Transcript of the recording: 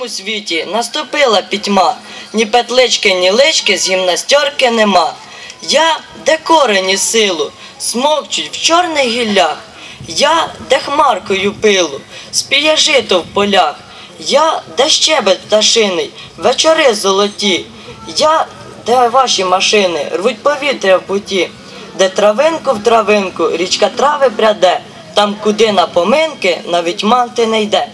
цьому світі наступила пітьма, ні петлички, ні лички з гімнастерки нема. Я, де корені силу, смокчуть в чорних гіллях. Я, де хмаркою пилу, спіє жито в полях. Я, де щебет пташиний, вечори золоті. Я, де ваші машини рвуть повітря в путі, де травинку в травинку річка трави пряде, там, куди на поминки навіть манти не йде.